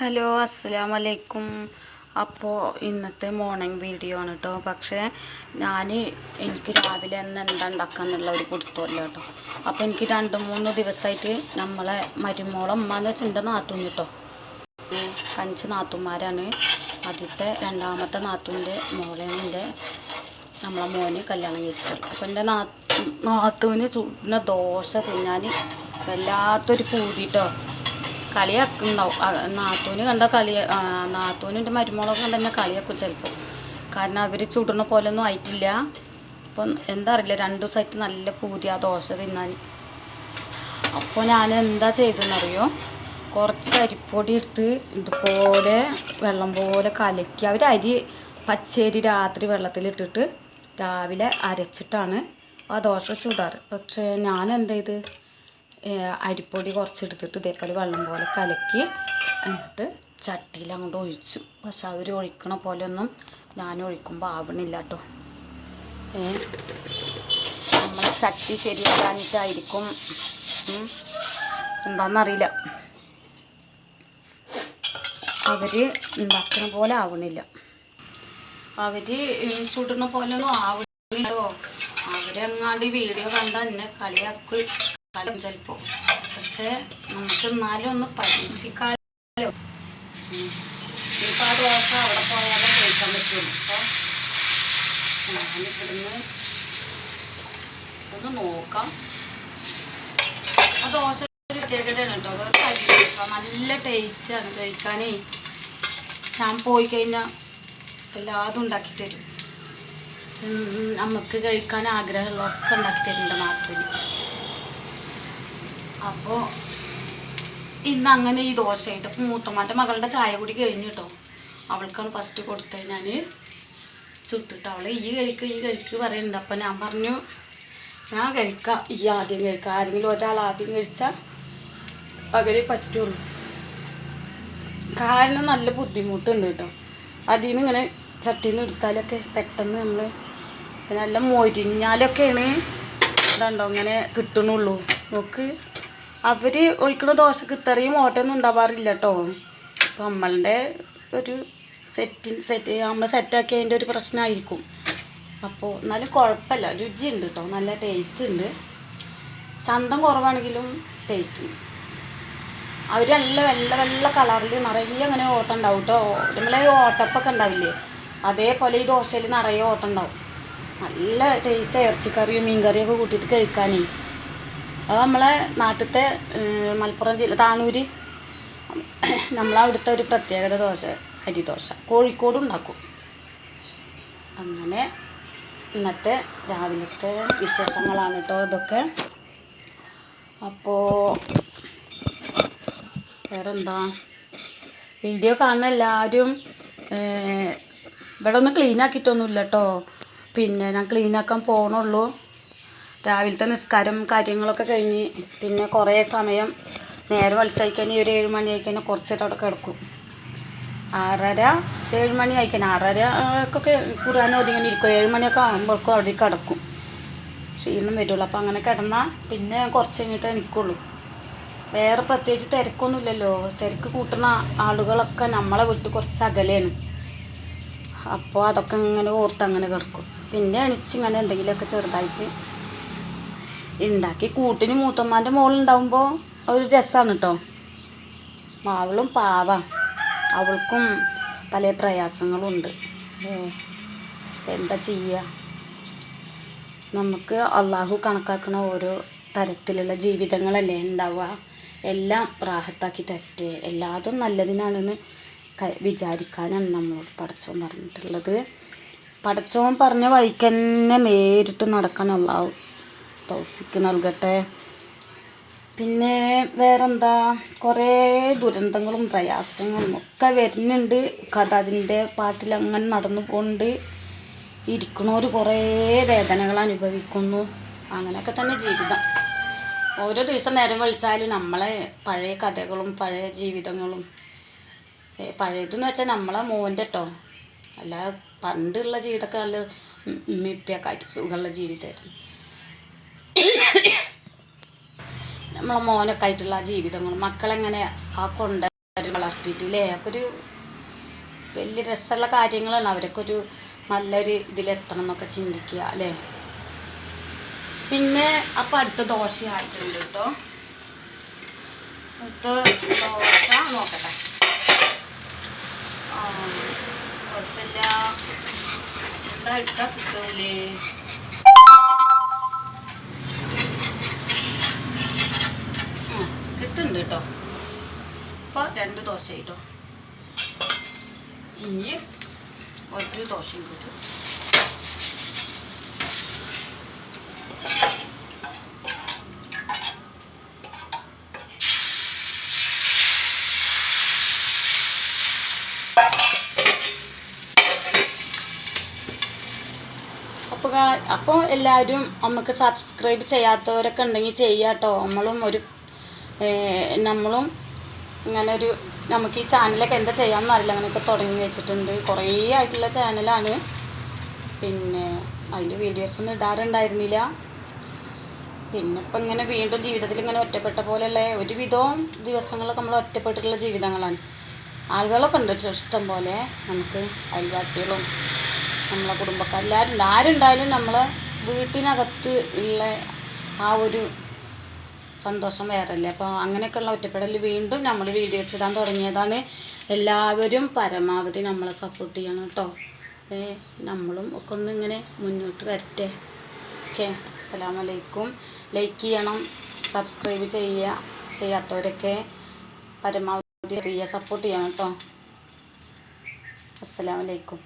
Hello അസ്സലാമു അലൈക്കും അപ്പോൾ ഇന്നത്തെ മോർണിംഗ് വീഡിയോ ആണ് കേട്ടോ പക്ഷേ ഞാൻ എനിക്ക് രാവിലെ തന്നെ എന്താ ഉണ്ടാക്കുക എന്നുള്ള ഒരു കൊടുത്തോല്ല കേട്ടോ അപ്പോൾ എനിക്ക് രണ്ട് മൂന്ന് ദിവസമായിട്ട് നമ്മളെ മരുമോളം ഉമ്മാന്ന് വെച്ചാൽ എന്റെ നാത്തൂന്ന് കേട്ടോ അഞ്ച് നാത്തൂന്മാരാണ്. ആദ്യത്തെ രണ്ടാമത്തെ നാത്തൂന്റെ മോളെയാണ് എന്റെ നമ്മളെ മോന് കല്യാണം കഴിച്ചിട്ടുള്ളത് അപ്പോൾ എന്റെ നാത്തൂന് ചുടുന്ന ദോശ തിന്നാൻ വല്ലാത്തൊരു പൂതി കേട്ടോ കളിയാക്കുണ്ടാവും നാത്തൂന് കണ്ട കളി നാത്തൂനിന്റെ മരുമോളൊക്കെ കണ്ട് തന്നെ കളിയാക്കും ചിലപ്പോൾ. കാരണം അവർ ചുടുന്ന പോലൊന്നും ആയിട്ടില്ല. അപ്പം എന്താ അറിയില്ല രണ്ട് ദിവസമായിട്ട് നല്ല പൂതി ആ ദോശ തിന്നാൻ അപ്പോൾ ഞാൻ എന്താ ചെയ്തെന്നറിയോ കുറച്ച് അരിപ്പൊടി എടുത്ത് ഇതുപോലെ വെള്ളം പോലെ കലക്കി അവർ അരി പച്ചരി രാത്രി വെള്ളത്തിലിട്ടിട്ട് രാവിലെ അരച്ചിട്ടാണ് ആ ദോശ ചൂടാറ്. പക്ഷേ ഞാൻ എന്ത് ചെയ്ത് അരിപ്പൊടി കുറച്ചെടുത്തിട്ട് ഇതേപോലെ വെള്ളം പോലെ കലക്കി എന്നിട്ട് ചട്ടിയിൽ അങ്ങോട്ട് ഒഴിച്ചു. പക്ഷെ അവർ ഒഴിക്കണ പോലെ ഒന്നും ഞാൻ ഒഴിക്കുമ്പോൾ ആവണില്ല കേട്ടോ നമ്മൾ ചട്ടി ശരിയാക്കാനിട്ടായിരിക്കും. എന്താണെന്നറിയില്ല അവർ ഉണ്ടാക്കുന്ന പോലെ ആവണില്ല. അവർ ചുടുന്ന പോലെ ഒന്നും ആവണില്ലോ അവരെങ്ങാണ്ട് വീഡിയോ കണ്ട എന്നെ കളിയാക്ക്. കളയും ചിലപ്പോൾ പക്ഷേ നമുക്ക് എന്നാലും ഒന്ന് പരീക്ഷിക്കാമല്ലോ ഇപ്പം ആ അവിടെ പോയാലേ കഴിക്കാൻ പറ്റുള്ളൂ. ഞാനിവിടുന്ന് ഒന്ന് നോക്കാം. ആ ദോശ ഒരു നല്ല ടേസ്റ്റാണ് കഴിക്കാനേ. ഞാൻ പോയി കഴിഞ്ഞാൽ എല്ലാതും ഉണ്ടാക്കി തരും. നമുക്ക് കഴിക്കാൻ ആഗ്രഹമുള്ളതൊക്കെ ഉണ്ടാക്കി തരുന്നുണ്ട് നാട്ടിൽ അപ്പോൾ ഇന്ന് അങ്ങനെ ഈ ദോശയായിട്ട് അപ്പം മൂത്തമ്മാന്റെ മകളുടെ ചായ കൂടി കഴിഞ്ഞു കേട്ടോ. അവൾക്കാണ് ഫസ്റ്റ് കൊടുത്തത്. ഞാൻ ചുട്ടിട്ട് അവളെ ഈ കഴിക്ക് ഈ കഴിക്ക് പറയുന്നുണ്ട് അപ്പം ഞാൻ പറഞ്ഞു ഞാൻ കഴിക്കാം. ഈ ആദ്യം കഴിക്കാം. ആരെങ്കിലും ഒരാൾ ആദ്യം കഴിച്ചാൽ പകലേ പറ്റുള്ളൂ. കാരണം നല്ല ബുദ്ധിമുട്ടുണ്ട് കേട്ടോ. അതിൽ നിന്ന് ഇങ്ങനെ ചട്ടിയിൽ നിന്ന് എടുത്താലൊക്കെ പെട്ടെന്ന് നമ്മൾ നല്ല മൊരിഞ്ഞാലൊക്കെയാണ് ഇതുണ്ടോ ഇങ്ങനെ കിട്ടണുള്ളൂ. നോക്ക്. അവർ ഒഴിക്കുന്ന ദോശക്ക് ഇത്രയും ഓട്ടൊന്നും ഉണ്ടാവാറില്ല കേട്ടോ അപ്പം നമ്മളുടെ ഒരു സെറ്റ് സെറ്റ് നമ്മൾ സെറ്റാക്കിയതിന്റെ ഒരു പ്രശ്നമായിരിക്കും അപ്പോൾ എന്നാലും കുഴപ്പമില്ല രുചിയുണ്ട് കേട്ടോ നല്ല ടേസ്റ്റ് ഉണ്ട്. ചന്തം കുറവാണെങ്കിലും ടേസ്റ്റ് ഉണ്ട്. അവർ നല്ല വെള്ള വെള്ള കളറിൽ നിറയെ അങ്ങനെ ഓട്ടം ഉണ്ടാവും കേട്ടോ നമ്മളെ ഓട്ടപ്പൊക്കെ ഉണ്ടാവില്ലേ? അതേപോലെ ഈ ദോശയിൽ നിറയെ ഓട്ടം ഉണ്ടാവും. നല്ല ടേസ്റ്റ് ഇറച്ചിക്കറിയും മീൻകറിയൊക്കെ കൂട്ടിയിട്ട് കഴിക്കാനേ. അത് നമ്മളെ നാട്ടിലത്തെ മലപ്പുറം ജില്ല താനൂര് നമ്മളവിടുത്തെ ഒരു പ്രത്യേകത ദോശ അരി ദോശ. കോഴിക്കോട് ഉണ്ടാക്കും. അങ്ങനെ ഇന്നത്തെ രാവിലത്തെ വിശേഷങ്ങളാണ് കേട്ടോ ഇതൊക്കെ. അപ്പോൾ വേറെന്താ? വീഡിയോ കാണുന്ന എല്ലാവരും ഇവിടെ ഒന്ന് ക്ലീൻ ആക്കിയിട്ടൊന്നുമില്ല കേട്ടോ പിന്നെ ഞാൻ ക്ലീൻ ആക്കാൻ പോകണുള്ളൂ രാവിലത്തെ നിസ്കാരം കാര്യങ്ങളൊക്കെ കഴിഞ്ഞ് പിന്നെ കുറേ സമയം നേരെ വെളിച്ചായി കഴിഞ്ഞാൽ ഒരു ഏഴ് മണി ആയി കഴിഞ്ഞാൽ കുറച്ച് അവിടെ കിടക്കും. ആറര ഏഴ് മണി ആയി കഴിഞ്ഞാൽ ആറര ഒക്കെ ഖുർആൻ ഒതുങ്ങനെ ഇരിക്കും. ഏഴ് മണിയൊക്കെ ആകുമ്പോഴേക്കും അവിടെ കിടക്കും. ക്ഷീണം വരുള്ളൂ. അപ്പോൾ അങ്ങനെ കിടന്നാൽ പിന്നെ കുറച്ച് കഴിഞ്ഞിട്ട് എനിക്കുള്ളൂ വേറെ പ്രത്യേകിച്ച് തിരക്കൊന്നുമില്ലല്ലോ. തിരക്ക് കൂട്ടുന്ന ആളുകളൊക്കെ നമ്മളെ വിട്ട് കുറച്ച് അകലെയാണ്. അപ്പോൾ അതൊക്കെ ഇങ്ങനെ ഓർത്ത് അങ്ങനെ കിടക്കും. പിന്നെ എണിച്ച് ഇങ്ങനെ എന്തെങ്കിലുമൊക്കെ ചെറുതായിട്ട് ഉണ്ടാക്കി കൂട്ടിന് മൂത്തമ്മാന്റെ മോളുണ്ടാവുമ്പോൾ ഒരു രസമാണ് കേട്ടോ അവളും പാവ. അവൾക്കും പല പ്രയാസങ്ങളുണ്ട്. എന്താ ചെയ്യുക നമുക്ക് അള്ളാഹു കണക്കാക്കുന്ന ഓരോ തരത്തിലുള്ള ജീവിതങ്ങളല്ലേ ഉണ്ടാവുക എല്ലാം പ്രാഹത്താക്കി തരട്ടെ. എല്ലാതും നല്ലതിനാണെന്ന് വിചാരിക്കാനാണ് നമ്മളോട് പടച്ചോൻ പറഞ്ഞിട്ടുള്ളത്. പടച്ചോൻ പറഞ്ഞ വഴിക്ക് തന്നെ നേരിട്ട് നടക്കാൻ അള്ളാഹു തൗഫിക്ക് നൽകട്ടെ പിന്നെ വേറെന്താ കുറേ ദുരന്തങ്ങളും പ്രയാസങ്ങളും ഒക്കെ വരുന്നുണ്ട് കഥ അതിന്റെ പാട്ടിൽ അങ്ങനെ നടന്നു പോകുന്നുണ്ട് ഇരിക്കണവർ കുറേ വേദനകൾ അനുഭവിക്കുന്നു അങ്ങനെയൊക്കെ തന്നെ ജീവിതം ഓരോ ദിവസം നേരം വിളിച്ചാലും നമ്മളെ പഴയ കഥകളും പഴയ ജീവിതങ്ങളും പഴയതെന്ന് വെച്ചാൽ നമ്മളെ മോന്റെ കേട്ടോ അല്ല പണ്ടുള്ള ജീവിതമൊക്കെ നല്ല മിപ്പിയൊക്കെ ആയിട്ട് സുഖമുള്ള ജീവിതമായിരുന്നു നമ്മളെ മോനൊക്കെ ആയിട്ടുള്ള ജീവിതങ്ങൾ. മക്കളെങ്ങനെ ആ കൊണ്ട് വളർത്തിയിട്ടില്ലേ? അപ്പോൾ ഒരു വലിയ രസമുള്ള കാര്യങ്ങളാണ്. അവരൊക്കെ നല്ലൊരു ഇതിലെത്തണം എന്നൊക്കെ ചിന്തിക്കുക അല്ലേ? പിന്നെ അപ്പം അടുത്ത ദോശയായിട്ടുണ്ട് കേട്ടോ. അടുത്ത ദോശ നോക്കട്ടെ. കുഴപ്പമില്ല. എന്താ ഇട്ടാ കിട്ടൂലേ കിട്ടുന്നുണ്ട് കേട്ടോ അപ്പോൾ രണ്ട് ദോശ കേട്ടോ ഇനി ഒരു ദോശയും കിട്ടും. അപ്പോൾ എല്ലാവരും നമുക്ക് സബ്സ്ക്രൈബ് ചെയ്യാത്തവരൊക്കെ ഉണ്ടെങ്കിൽ ചെയ്യാട്ടോ. നമ്മളും ഒരു നമ്മളും ഇങ്ങനെ ഒരു നമുക്ക് ഈ ചാനലൊക്കെ എന്താ ചെയ്യാമെന്ന് അറിയില്ല. അങ്ങനെയൊക്കെ തുടങ്ങി വെച്ചിട്ടുണ്ട്. കുറേ ആയിട്ടുള്ള ചാനലാണ് പിന്നെ അതിന്റെ വീഡിയോസൊന്നും ഇടാറുണ്ടായിരുന്നില്ല. പിന്നെ ഇപ്പം ഇങ്ങനെ വീണ്ടും ജീവിതത്തിൽ ഇങ്ങനെ ഒറ്റപ്പെട്ട പോലെയുള്ള ഒരുവിധവും ദിവസങ്ങളൊക്കെ നമ്മൾ ഒറ്റപ്പെട്ടിട്ടുള്ള ജീവിതങ്ങളാണ്. ആളുകളൊക്കെ ഉണ്ട് ഇഷ്ടം പോലെ. നമുക്ക് അയൽവാസികളും നമ്മളെ ഉണ്ട്. ആരുണ്ടായാലും നമ്മളെ വീട്ടിനകത്ത് ഉള്ള ആ ഒരു സന്തോഷം വേറല്ലേ? അപ്പോൾ അങ്ങനെയൊക്കെയുള്ള ഒറ്റപ്പെടൽ വീണ്ടും നമ്മൾ വീഡിയോസ് ഇടാൻ തുടങ്ങിയതാണ്. എല്ലാവരും പരമാവധി നമ്മളെ സപ്പോർട്ട് ചെയ്യണം കേട്ടോ. നമ്മളും ഒക്കെ ഒന്ന് ഇങ്ങനെ മുന്നോട്ട് വരട്ടെ. ഓക്കെ അസ്സലാമലൈക്കും. ലൈക്ക് ചെയ്യണം സബ്സ്ക്രൈബ് ചെയ്യുക ചെയ്യാത്തവരൊക്കെ പരമാവധി ചെറിയ സപ്പോർട്ട് ചെയ്യണം കേട്ടോ. അസ്സലാമലൈക്കും.